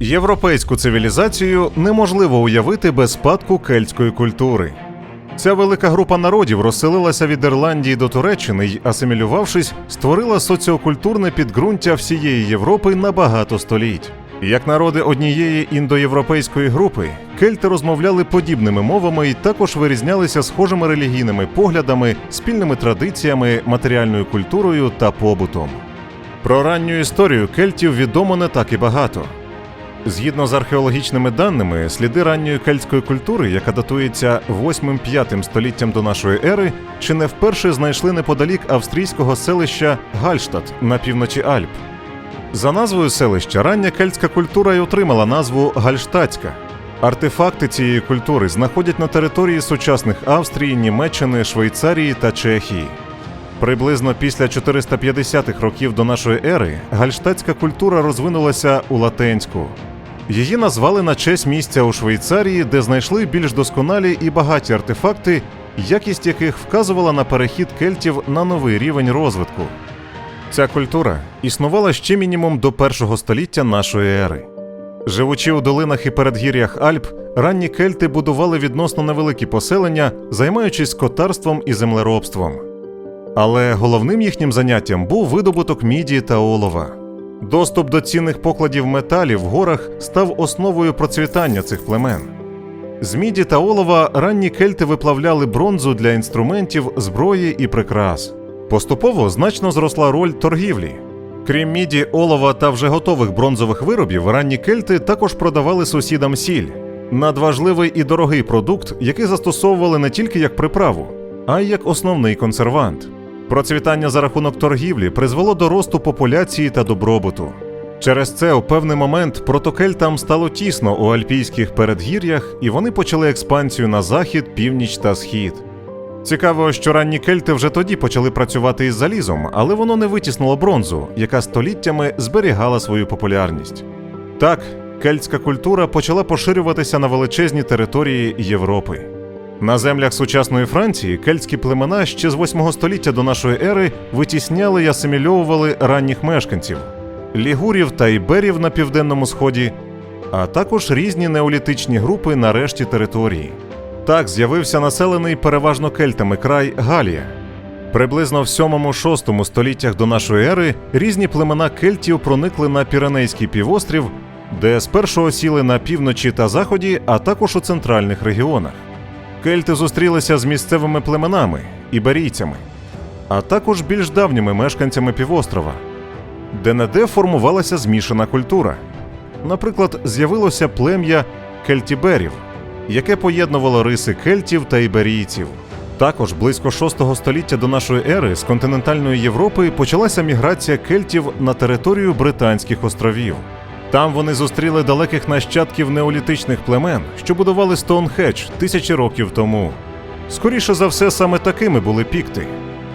Європейську цивілізацію неможливо уявити без спадку кельтської культури. Ця велика група народів розселилася від Ірландії до Туреччини й, асимілювавшись, створила соціокультурне підґрунтя всієї Європи на багато століть. Як народи однієї індоєвропейської групи, кельти розмовляли подібними мовами і також вирізнялися схожими релігійними поглядами, спільними традиціями, матеріальною культурою та побутом. Про ранню історію кельтів відомо не так і багато. Згідно з археологічними даними, сліди ранньої кельтської культури, яка датується 8-5 століттям до нашої ери, чи не вперше знайшли неподалік австрійського селища Гальштадт на півночі Альп. За назвою селища рання кельтська культура й отримала назву Гальштатська. Артефакти цієї культури знаходять на території сучасних Австрії, Німеччини, Швейцарії та Чехії. Приблизно після 450-х років до нашої ери гальштатська культура розвинулася у латенську. Її назвали на честь місця у Швейцарії, де знайшли більш досконалі і багаті артефакти, якість яких вказувала на перехід кельтів на новий рівень розвитку. Ця культура існувала ще мінімум до першого століття нашої ери. Живучи у долинах і передгір'ях Альп, ранні кельти будували відносно невеликі поселення, займаючись скотарством і землеробством. Але головним їхнім заняттям був видобуток міді та олова. Доступ до цінних покладів металів в горах став основою процвітання цих племен. З міді та олова ранні кельти виплавляли бронзу для інструментів, зброї і прикрас. Поступово значно зросла роль торгівлі. Крім міді, олова та вже готових бронзових виробів, ранні кельти також продавали сусідам сіль надважливий і дорогий продукт, який застосовували не тільки як приправу, а й як основний консервант. Процвітання за рахунок торгівлі призвело до росту популяції та добробуту. Через це у певний момент протокельтам стало тісно у альпійських передгір'ях, і вони почали експансію на захід, північ та схід. Цікаво, що ранні кельти вже тоді почали працювати із залізом, але воно не витіснило бронзу, яка століттями зберігала свою популярність. Так, кельтська культура почала поширюватися на величезні території Європи. На землях сучасної Франції кельтські племена ще з 8 століття до нашої ери витісняли і асимільовували ранніх мешканців лігурів та іберів на південному сході, а також різні неолітичні групи на решті території. Так з'явився населений переважно кельтами край Галія. Приблизно в 7-6 століттях до нашої ери різні племена кельтів проникли на Піренейський півострів, де спершу осіли на півночі та заході, а також у центральних регіонах. Кельти зустрілися з місцевими племенами іберійцями, а також більш давніми мешканцями півострова, де неде формувалася змішана культура. Наприклад, з'явилося плем'я кельтіберів, яке поєднувало риси кельтів та іберійців. Також близько 6 століття до нашої ери з континентальної Європи почалася міграція кельтів на територію Британських островів. Там вони зустріли далеких нащадків неолітичних племен, що будували Стоунхедж тисячі років тому. Скоріше за все, саме такими були пікти.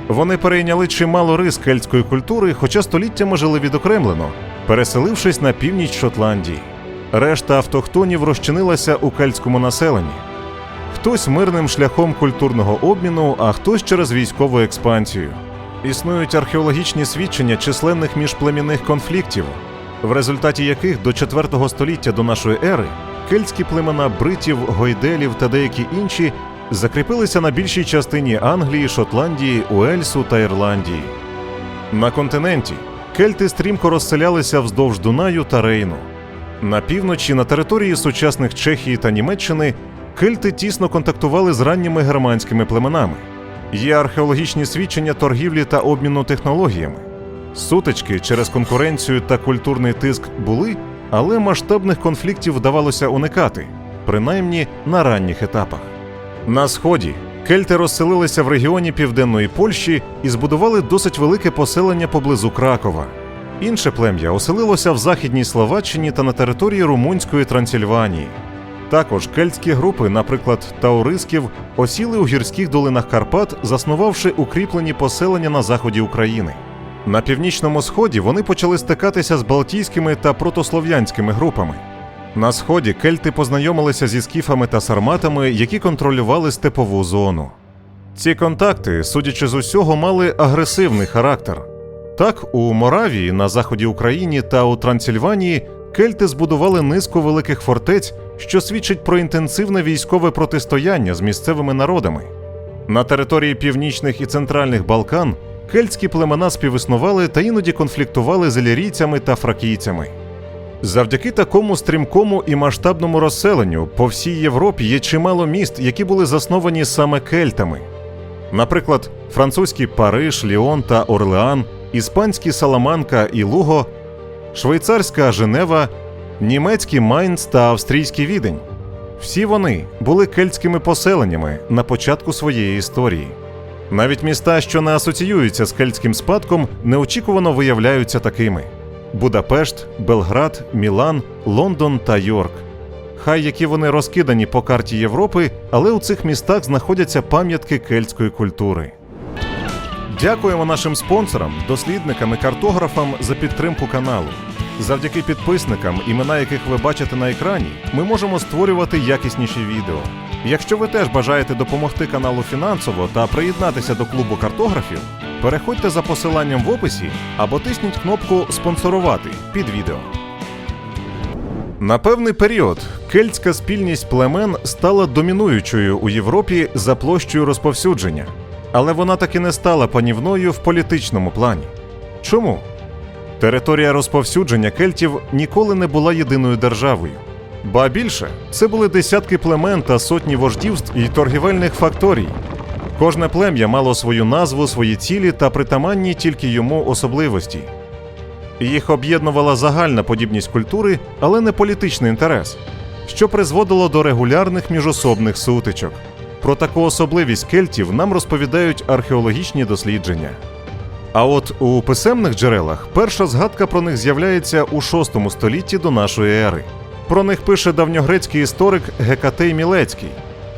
Вони перейняли чимало рис кельтської культури, хоча століттями жили відокремлено, переселившись на північ Шотландії. Решта автохтонів розчинилася у кельтському населенні. Хтось мирним шляхом культурного обміну, а хтось через військову експансію. Існують археологічні свідчення численних міжплемінних конфліктів, в результаті яких до 4 століття до нашої ери кельтські племена бритів, гойделів та деякі інші закріпилися на більшій частині Англії, Шотландії, Уельсу та Ірландії. На континенті кельти стрімко розселялися вздовж Дунаю та Рейну. На півночі, на території сучасних Чехії та Німеччини, кельти тісно контактували з ранніми германськими племенами. Є археологічні свідчення торгівлі та обміну технологіями. Сутички через конкуренцію та культурний тиск були, але масштабних конфліктів вдавалося уникати, принаймні на ранніх етапах. На сході кельти розселилися в регіоні південної Польщі і збудували досить велике поселення поблизу Кракова. Інше плем'я оселилося в Західній Словаччині та на території Румунської Трансильванії. Також кельтські групи, наприклад, таурисків, осіли у гірських долинах Карпат, заснувавши укріплені поселення на заході України. На північному сході вони почали стикатися з балтійськими та протослов'янськими групами. На сході кельти познайомилися зі скіфами та сарматами, які контролювали степову зону. Ці контакти, судячи з усього, мали агресивний характер. Так, у Моравії на заході України та у Трансильванії кельти збудували низку великих фортець, що свідчить про інтенсивне військове протистояння з місцевими народами. На території північних і центральних Балкан кельтські племена співіснували та іноді конфліктували з ілірійцями та фракійцями. Завдяки такому стрімкому і масштабному розселенню по всій Європі є чимало міст, які були засновані саме кельтами. Наприклад, французький Париж, Ліон та Орлеан, іспанський Саламанка і Луго, швейцарська Женева, німецький Майнц та австрійський Відень. Всі вони були кельтськими поселеннями на початку своєї історії. Навіть міста, що не асоціюються з кельтським спадком, неочікувано виявляються такими: Будапешт, Белград, Мілан, Лондон та Йорк. Хай які вони розкидані по карті Європи, але у цих містах знаходяться пам'ятки кельтської культури. Дякуємо нашим спонсорам, дослідникам і картографам за підтримку каналу. Завдяки підписникам, імена яких ви бачите на екрані, ми можемо створювати якісніші відео. Якщо ви теж бажаєте допомогти каналу фінансово та приєднатися до клубу картографів, переходьте за посиланням в описі або тисніть кнопку Спонсорувати під відео. На певний період кельтська спільність племен стала домінуючою у Європі за площею розповсюдження, але вона таки не стала панівною в політичному плані. Чому? Територія розповсюдження кельтів ніколи не була єдиною державою. Ба більше, це були десятки племен та сотні вождівств і торгівельних факторій. Кожне плем'я мало свою назву, свої цілі та притаманні тільки йому особливості. Їх об'єднувала загальна подібність культури, але не політичний інтерес, що призводило до регулярних міжособних сутичок. Про таку особливість кельтів нам розповідають археологічні дослідження. А от у писемних джерелах перша згадка про них з'являється у VI столітті до нашої ери. Про них пише давньогрецький історик Гекатей Мілецький.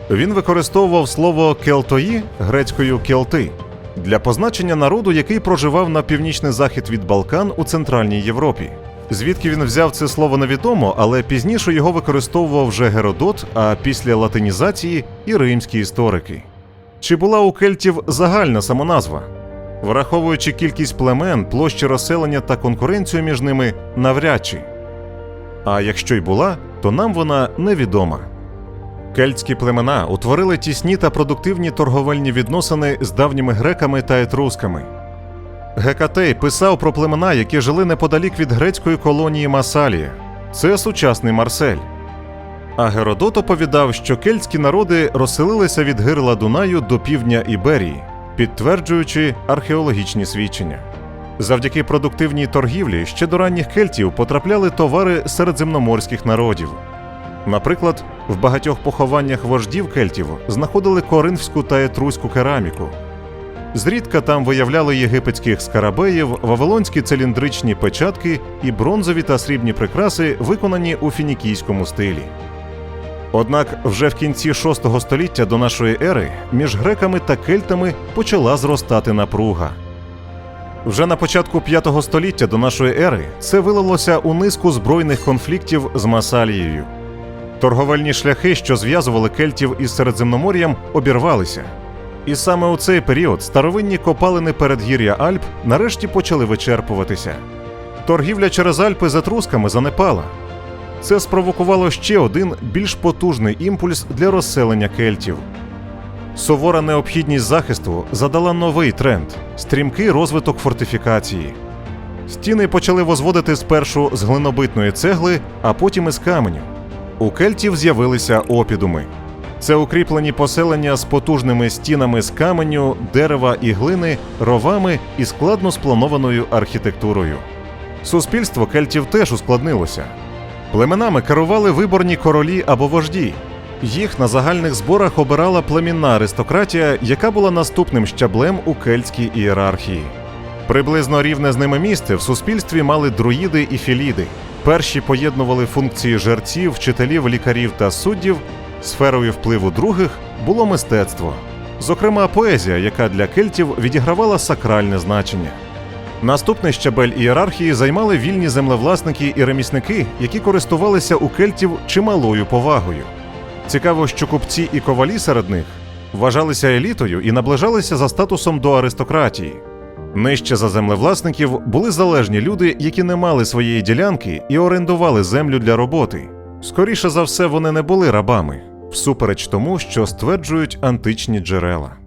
Він використовував слово келтої грецькою келти для позначення народу, який проживав на північний захід від Балкан у Центральній Європі. Звідки він взяв це слово невідомо, але пізніше його використовував вже Геродот, а після латинізації і римські історики. Чи була у кельтів загальна самоназва? Враховуючи кількість племен, площі розселення та конкуренцію між ними, навряд чи. А якщо й була, то нам вона невідома. Кельтські племена утворили тісні та продуктивні торговельні відносини з давніми греками та етрусками. Гекатей писав про племена, які жили неподалік від грецької колонії Масалія. Це сучасний Марсель. А Геродот оповідав, що кельтські народи розселилися від гирла Дунаю до півдня Іберії, підтверджуючи археологічні свідчення. Завдяки продуктивній торгівлі ще до ранніх кельтів потрапляли товари середземноморських народів. Наприклад, в багатьох похованнях вождів кельтів знаходили коринфську та етруську кераміку. Зрідка там виявляли єгипетських скарабеїв, вавилонські циліндричні печатки і бронзові та срібні прикраси, виконані у фінікійському стилі. Однак вже в кінці VI століття до нашої ери між греками та кельтами почала зростати напруга. Вже на початку V століття до нашої ери це вилилося у низку збройних конфліктів з Масалією. Торговельні шляхи, що зв'язували кельтів із Середземномор'ям, обірвалися. І саме у цей період старовинні копалини передгір'я Альп нарешті почали вичерпуватися. Торгівля через Альпи з етрусками занепала. Це спровокувало ще один більш потужний імпульс для розселення кельтів. Сувора необхідність захисту задала новий тренд стрімкий розвиток фортифікації. Стіни почали возводити спершу з глинобитної цегли, а потім із каменю. У кельтів з'явилися опідуми. Це укріплені поселення з потужними стінами з каменю, дерева і глини, ровами і складно спланованою архітектурою. Суспільство кельтів теж ускладнилося. Племенами керували виборні королі або вожді. Їх на загальних зборах обирала племінна аристократія, яка була наступним щаблем у кельтській ієрархії. Приблизно рівне з ними місце в суспільстві мали друїди і філіди. Перші поєднували функції жерців, вчителів, лікарів та суддів. Сферою впливу других було мистецтво, зокрема поезія, яка для кельтів відігравала сакральне значення. Наступний щабель ієрархії займали вільні землевласники і ремісники, які користувалися у кельтів чималою повагою. Цікаво, що купці і ковалі серед них вважалися елітою і наближалися за статусом до аристократії. Нижче за землевласників були залежні люди, які не мали своєї ділянки і орендували землю для роботи. Скоріше за все, вони не були рабами, всупереч тому, що стверджують античні джерела.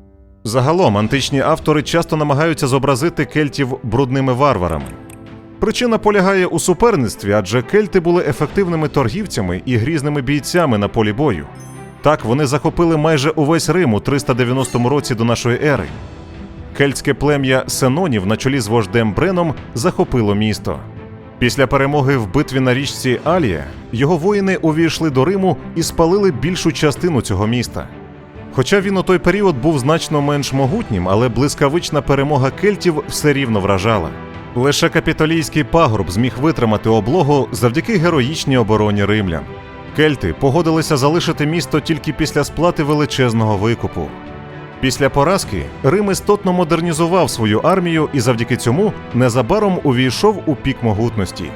Загалом античні автори часто намагаються зобразити кельтів брудними варварами. Причина полягає у суперництві, адже кельти були ефективними торгівцями і грізними бійцями на полі бою. Так вони захопили майже увесь Рим у 390 році до нашої ери. Кельтське плем'я Сенонів на чолі з вождем Бреном захопило місто. Після перемоги в битві на річці Алія його воїни увійшли до Риму і спалили більшу частину цього міста. Хоча він у той період був значно менш могутнім, але блискавична перемога кельтів все рівно вражала. Лише капітолійський пагорб зміг витримати облогу завдяки героїчній обороні римлян. Кельти погодилися залишити місто тільки після сплати величезного викупу. Після поразки Рим істотно модернізував свою армію і завдяки цьому незабаром увійшов у пік могутності.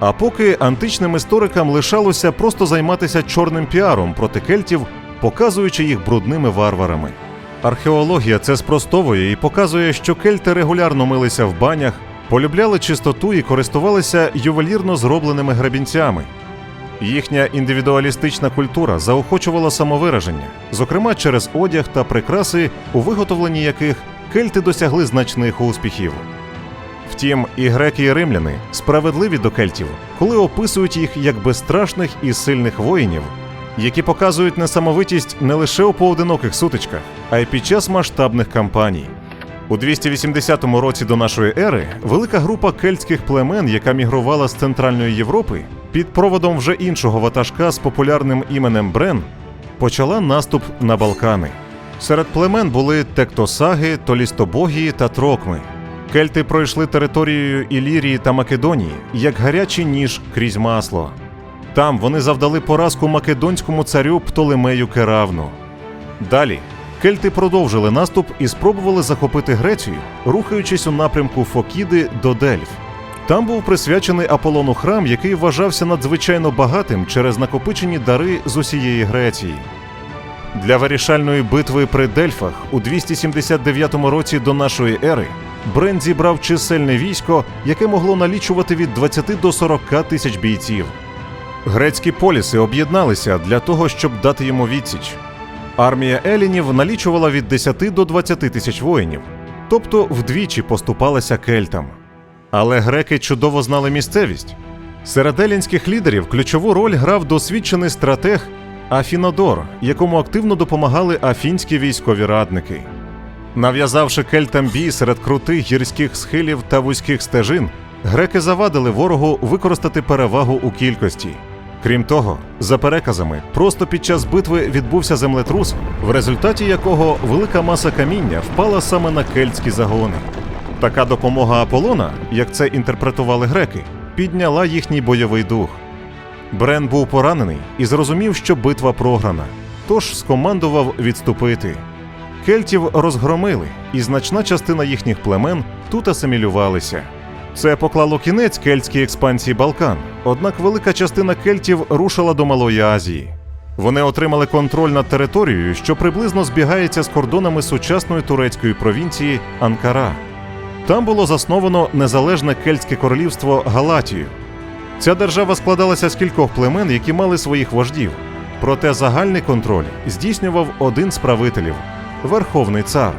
А поки античним історикам лишалося просто займатися чорним піаром проти кельтів, показуючи їх брудними варварами. Археологія це спростовує і показує, що кельти регулярно милися в банях, полюбляли чистоту і користувалися ювелірно зробленими гребінцями. Їхня індивідуалістична культура заохочувала самовираження, зокрема через одяг та прикраси, у виготовленні яких кельти досягли значних успіхів. Втім, і греки, і римляни справедливі до кельтів, коли описують їх як безстрашних і сильних воїнів, які показують несамовитість не лише у поодиноких сутичках, а й під час масштабних кампаній. У 280 році до нашої ери велика група кельтських племен, яка мігрувала з Центральної Європи, під проводом вже іншого ватажка з популярним іменем Брен, почала наступ на Балкани. Серед племен були тектосаги, толістобогії та трокми. Кельти пройшли територією Ілірії та Македонії як гарячий ніж крізь масло. Там вони завдали поразку македонському царю Птолемею Керавну. Далі кельти продовжили наступ і спробували захопити Грецію, рухаючись у напрямку Фокіди до Дельф. Там був присвячений Аполлону храм, який вважався надзвичайно багатим через накопичені дари з усієї Греції. Для вирішальної битви при Дельфах у 279 році до нашої ери Брен зібрав чисельне військо, яке могло налічувати від 20 до 40 тисяч бійців. Грецькі поліси об'єдналися для того, щоб дати йому відсіч. Армія елінів налічувала від 10 до 20 тисяч воїнів, тобто вдвічі поступалася кельтам. Але греки чудово знали місцевість. Серед елінських лідерів ключову роль грав досвідчений стратег Афінодор, якому активно допомагали афінські військові радники. Нав'язавши кельтам бій серед крутих гірських схилів та вузьких стежин, греки завадили ворогу використати перевагу у кількості. Крім того, за переказами, просто під час битви відбувся землетрус, в результаті якого велика маса каміння впала саме на кельтські загони. Така допомога Аполлона, як це інтерпретували греки, підняла їхній бойовий дух. Брен був поранений і зрозумів, що битва програна, тож скомандував відступити. Кельтів розгромили, і значна частина їхніх племен тут асимілювалися. Це поклало кінець кельтській експансії Балкан, однак велика частина кельтів рушила до Малої Азії. Вони отримали контроль над територією, що приблизно збігається з кордонами сучасної турецької провінції Анкара. Там було засновано незалежне кельтське королівство Галатію. Ця держава складалася з кількох племен, які мали своїх вождів. Проте загальний контроль здійснював один з правителів верховний цар.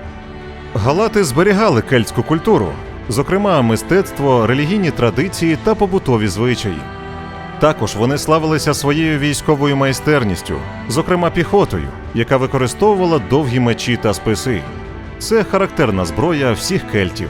Галати зберігали кельтську культуру, зокрема мистецтво, релігійні традиції та побутові звичаї. Також вони славилися своєю військовою майстерністю, зокрема піхотою, яка використовувала довгі мечі та списи. Це характерна зброя всіх кельтів.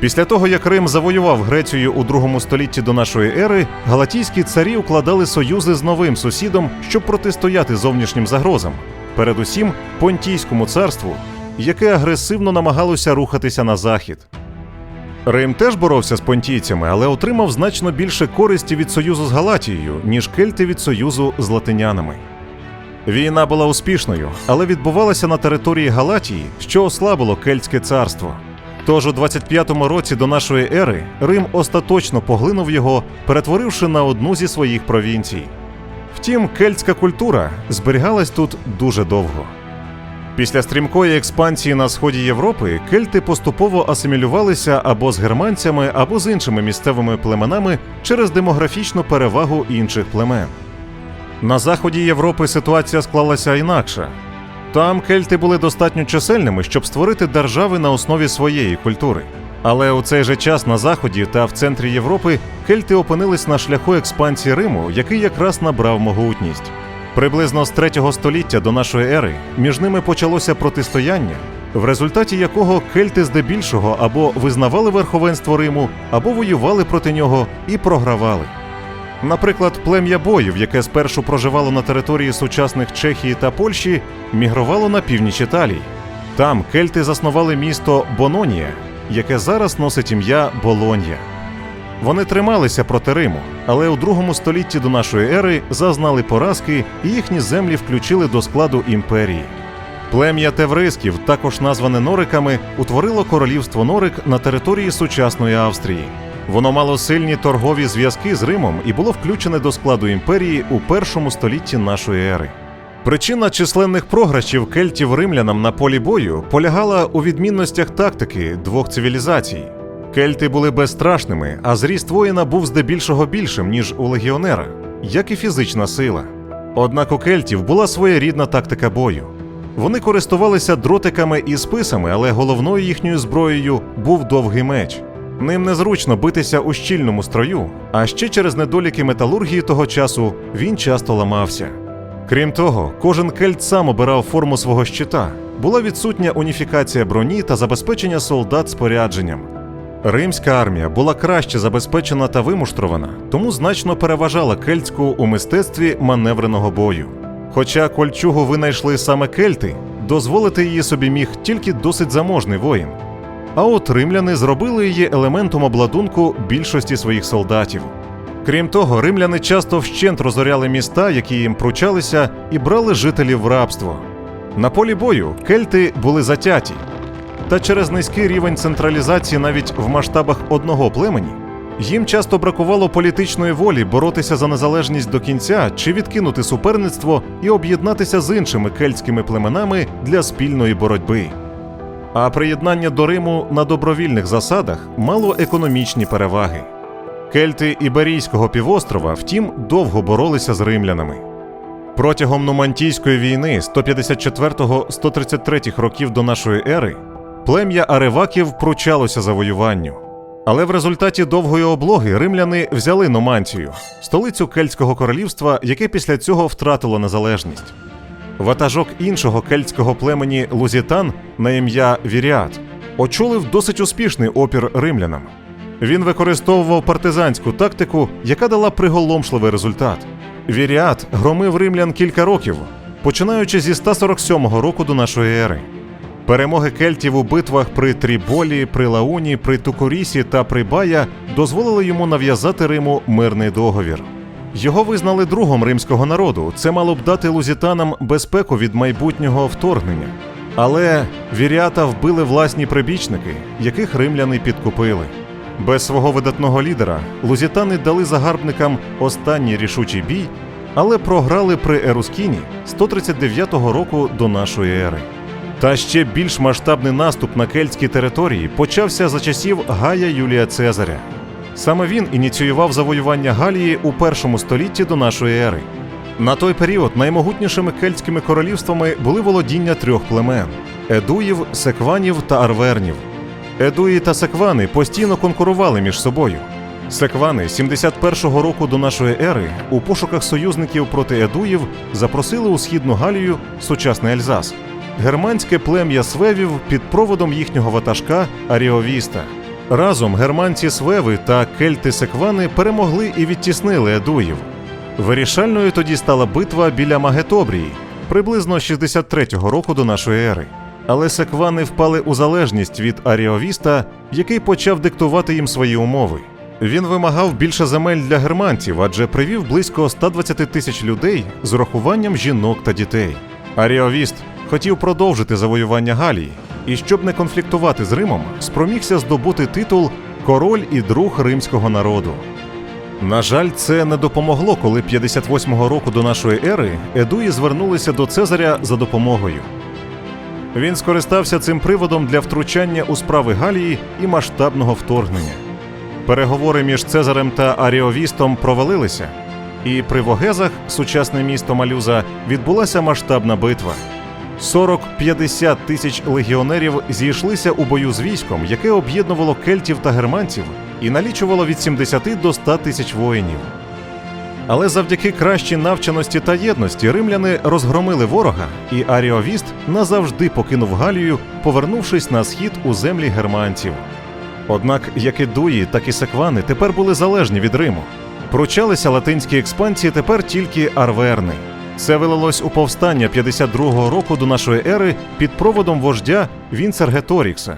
Після того, як Рим завоював Грецію у другому столітті до нашої ери, галатійські царі укладали союзи з новим сусідом, щоб протистояти зовнішнім загрозам, передусім Понтійському царству, яке агресивно намагалося рухатися на захід. Рим теж боровся з понтійцями, але отримав значно більше користі від союзу з Галатією, ніж кельти від союзу з латинянами. Війна була успішною, але відбувалася на території Галатії, що ослабило кельтське царство. Тож у 25-му році до нашої ери Рим остаточно поглинув його, перетворивши на одну зі своїх провінцій. Втім, кельтська культура зберігалась тут дуже довго. Після стрімкої експансії на сході Європи кельти поступово асимілювалися або з германцями, або з іншими місцевими племенами через демографічну перевагу інших племен. На заході Європи ситуація склалася інакше. Там кельти були достатньо чисельними, щоб створити держави на основі своєї культури. Але у цей же час на заході та в центрі Європи кельти опинились на шляху експансії Риму, який якраз набрав могутність. Приблизно з 3 століття до нашої ери між ними почалося протистояння, в результаті якого кельти здебільшого або визнавали верховенство Риму, або воювали проти нього і програвали. Наприклад, плем'я боїв, яке спершу проживало на території сучасних Чехії та Польщі, мігрувало на північ Італії. Там кельти заснували місто Бононія, яке зараз носить ім'я Болонья. Вони трималися проти Риму, але у другому столітті до нашої ери зазнали поразки і їхні землі включили до складу імперії. Плем'я Теврисків, також назване Нориками, утворило королівство Норик на території сучасної Австрії. Воно мало сильні торгові зв'язки з Римом і було включене до складу імперії у першому столітті нашої ери. Причина численних програшів кельтів римлянам на полі бою полягала у відмінностях тактики двох цивілізацій. Кельти були безстрашними, а зріст воїна був здебільшого більшим, ніж у легіонера, як і фізична сила. Однак у кельтів була своєрідна тактика бою. Вони користувалися дротиками і списами, але головною їхньою зброєю був довгий меч. Ним незручно битися у щільному строю, а ще через недоліки металургії того часу він часто ламався. Крім того, кожен кельт сам обирав форму свого щита, була відсутня уніфікація броні та забезпечення солдат спорядженням. Римська армія була краще забезпечена та вимуштрована, тому значно переважала кельтську у мистецтві маневреного бою. Хоча кольчугу винайшли саме кельти, дозволити її собі міг тільки досить заможний воїн. А от римляни зробили її елементом обладунку більшості своїх солдатів. Крім того, римляни часто вщент розоряли міста, які їм пручалися, і брали жителів в рабство. На полі бою кельти були затяті, та через низький рівень централізації навіть в масштабах одного племені їм часто бракувало політичної волі боротися за незалежність до кінця чи відкинути суперництво і об'єднатися з іншими кельтськими племенами для спільної боротьби. А приєднання до Риму на добровільних засадах мало економічні переваги. Кельти Іберійського півострова, втім, довго боролися з римлянами. Протягом Нумантійської війни 154-133 років до нашої ери плем'я Ареваків пручалося завоюванню. Але в результаті довгої облоги римляни взяли Нумантію, столицю Кельтського королівства, яке після цього втратило незалежність. Ватажок іншого кельтського племені Лузітан на ім'я Віріат очолив досить успішний опір римлянам. Він використовував партизанську тактику, яка дала приголомшливий результат. Віріат громив римлян кілька років, починаючи зі 147 року до нашої ери. Перемоги кельтів у битвах при Тріболі, при Лауні, при Тукурісі та при Бая дозволили йому нав'язати Риму мирний договір. Його визнали другом римського народу. Це мало б дати лузітанам безпеку від майбутнього вторгнення. Але вірята вбили власні прибічники, яких римляни підкупили. Без свого видатного лідера лузітани дали загарбникам останній рішучий бій, але програли при Ерускіні 139 року до нашої ери. Та ще більш масштабний наступ на кельтські території почався за часів Гая Юлія Цезаря. Саме він ініціював завоювання Галії у першому столітті до нашої ери. На той період наймогутнішими кельтськими королівствами були володіння трьох племен: едуїв, секванів та арвернів. Едуї та секвани постійно конкурували між собою. Секвани 71-го року до нашої ери у пошуках союзників проти едуїв запросили у східну Галію сучасний Ельзас, германське плем'я свевів під проводом їхнього ватажка Аріовіста. Разом германці свеви та кельти секвани перемогли і відтіснили едуїв. Вирішальною тоді стала битва біля Магетобрії приблизно 63-го року до нашої ери. Але секвани впали у залежність від Аріовіста, який почав диктувати їм свої умови. Він вимагав більше земель для германців, адже привів близько 120 тисяч людей з урахуванням жінок та дітей. Аріовіст хотів продовжити завоювання Галії, і щоб не конфліктувати з Римом, спромігся здобути титул Король і друг римського народу. На жаль, це не допомогло, коли 58-го року до нашої ери едуї звернулися до Цезаря за допомогою. Він скористався цим приводом для втручання у справи Галії і масштабного вторгнення. Переговори між Цезарем та Аріовістом провалилися, і при Вогезах, сучасне місто Малюза, відбулася масштабна битва. 40-50 тисяч легіонерів зійшлися у бою з військом, яке об'єднувало кельтів та германців і налічувало від 70 до 100 тисяч воїнів. Але завдяки кращій навченості та єдності римляни розгромили ворога, і Аріовіст назавжди покинув Галію, повернувшись на схід у землі германців. Однак як і дуї, так і секвани тепер були залежні від Риму. Пручалися латинські експансії тепер тільки арверни. Це вилилось у повстання 52-го року до нашої ери під проводом вождя Вінцергеторікса.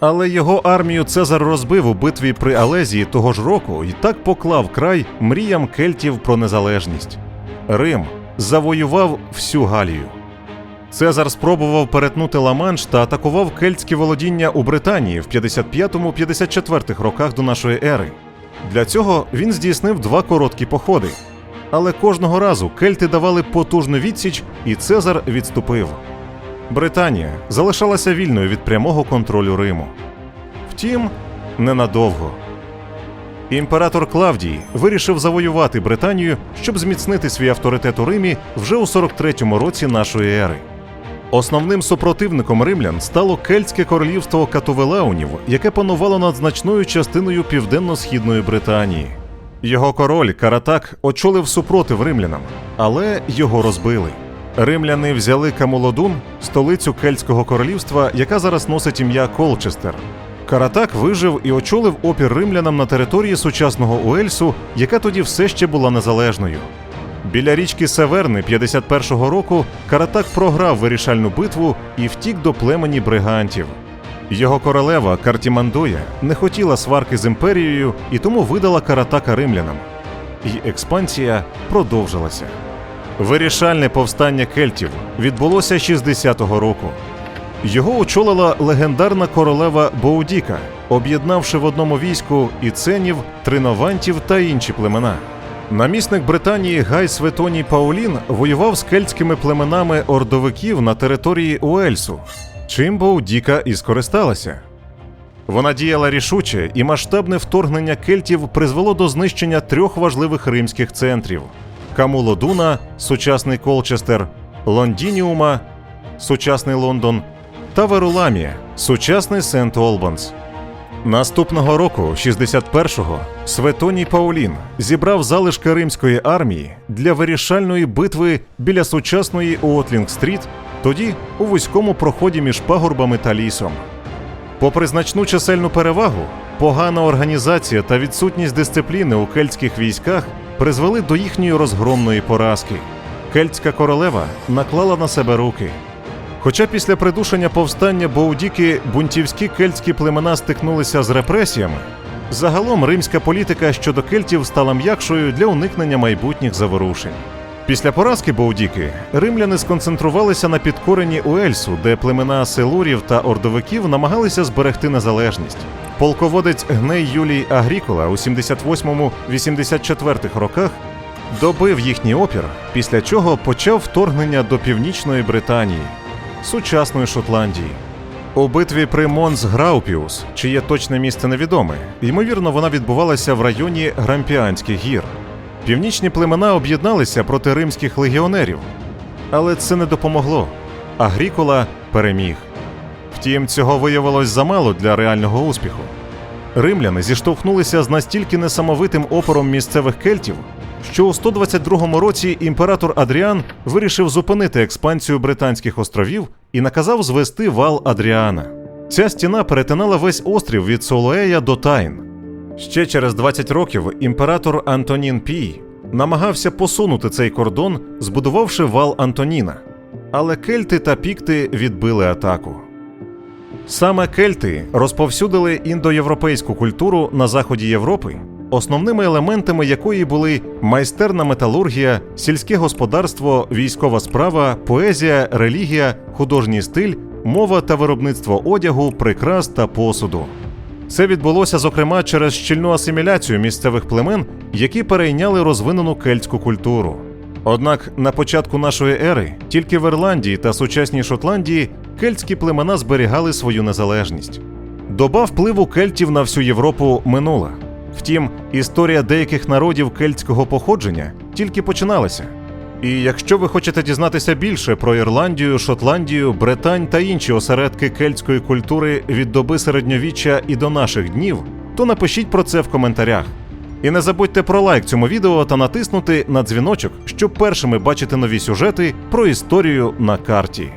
Але його армію Цезар розбив у битві при Алезії того ж року і так поклав край мріям кельтів про незалежність. Рим завоював всю Галію. Цезар спробував перетнути Ла-Манш та атакував кельтські володіння у Британії в 55-54 роках до нашої ери. Для цього він здійснив два короткі походи. Але кожного разу кельти давали потужну відсіч, і Цезар відступив. Британія залишалася вільною від прямого контролю Риму. Втім, ненадовго. Імператор Клавдій вирішив завоювати Британію, щоб зміцнити свій авторитет у Римі вже у 43-му році нашої ери. Основним супротивником римлян стало кельтське королівство Катувелаунів, яке панувало над значною частиною південно-східної Британії. Його король Каратак очолив супротив римлянам, але його розбили. Римляни взяли Камолодун, столицю Кельтського королівства, яка зараз носить ім'я Колчестер. Каратак вижив і очолив опір римлянам на території сучасного Уельсу, яка тоді все ще була незалежною. Біля річки Северни 51-го року Каратак програв вирішальну битву і втік до племені бригантів. Його королева Картімандоя не хотіла сварки з імперією і тому видала Каратака римлянам. І експансія продовжилася. Вирішальне повстання кельтів відбулося 60-го року. Його очолила легендарна королева Боудіка, об'єднавши в одному війську іценів, триновантів та інші племена. Намісник Британії Гай Светоній Паулін воював з кельтськими племенами ордовиків на території Уельсу, чим Боудіка і скористалася. Вона діяла рішуче, і масштабне вторгнення кельтів призвело до знищення трьох важливих римських центрів: Камулодуна, сучасний Колчестер, Лондініума, сучасний Лондон, та Веруламія, сучасний Сент Олбанс. Наступного року, 61-го, Светоній Паулін зібрав залишки римської армії для вирішальної битви біля сучасної Уотлінг-стріт, тоді у вузькому проході між пагорбами та лісом. Попри значну чисельну перевагу, погана організація та відсутність дисципліни у кельтських військах призвели до їхньої розгромної поразки. Кельтська королева наклала на себе руки. Хоча після придушення повстання Боудіки бунтівські кельтські племена стикнулися з репресіями, загалом римська політика щодо кельтів стала м'якшою для уникнення майбутніх заворушень. Після поразки Боудіки римляни сконцентрувалися на підкоренні Уельсу, де племена селурів та ордовиків намагалися зберегти незалежність. Полководець Гней Юлій Агрікола у 78-84 роках добив їхній опір, після чого почав вторгнення до північної Британії, сучасної Шотландії. У битві при Монс Граупіус, чиє точне місце невідоме, ймовірно, вона відбувалася в районі Грампіанських гір. Північні племена об'єдналися проти римських легіонерів, але це не допомогло. Агрікола переміг. Втім, цього виявилось замало для реального успіху. Римляни зіштовхнулися з настільки несамовитим опором місцевих кельтів, що у 122 році імператор Адріан вирішив зупинити експансію Британських островів і наказав звести вал Адріана. Ця стіна перетинала весь острів від Солоея до Тайн. Ще через 20 років імператор Антонін Пій намагався посунути цей кордон, збудувавши вал Антоніна. Але кельти та пікти відбили атаку. Саме кельти розповсюдили індоєвропейську культуру на заході Європи, основними елементами якої були майстерна металургія, сільське господарство, військова справа, поезія, релігія, художній стиль, мова та виробництво одягу, прикрас та посуду. Це відбулося зокрема через щільну асиміляцію місцевих племен, які перейняли розвинену кельтську культуру. Однак на початку нашої ери тільки в Ірландії та сучасній Шотландії кельтські племена зберігали свою незалежність. Доба впливу кельтів на всю Європу минула. Втім, історія деяких народів кельтського походження тільки починалася. І якщо ви хочете дізнатися більше про Ірландію, Шотландію, Британь та інші осередки кельтської культури від доби середньовіччя і до наших днів, то напишіть про це в коментарях. І не забудьте про лайк цьому відео та натиснути на дзвіночок, щоб першими бачити нові сюжети про історію на карті.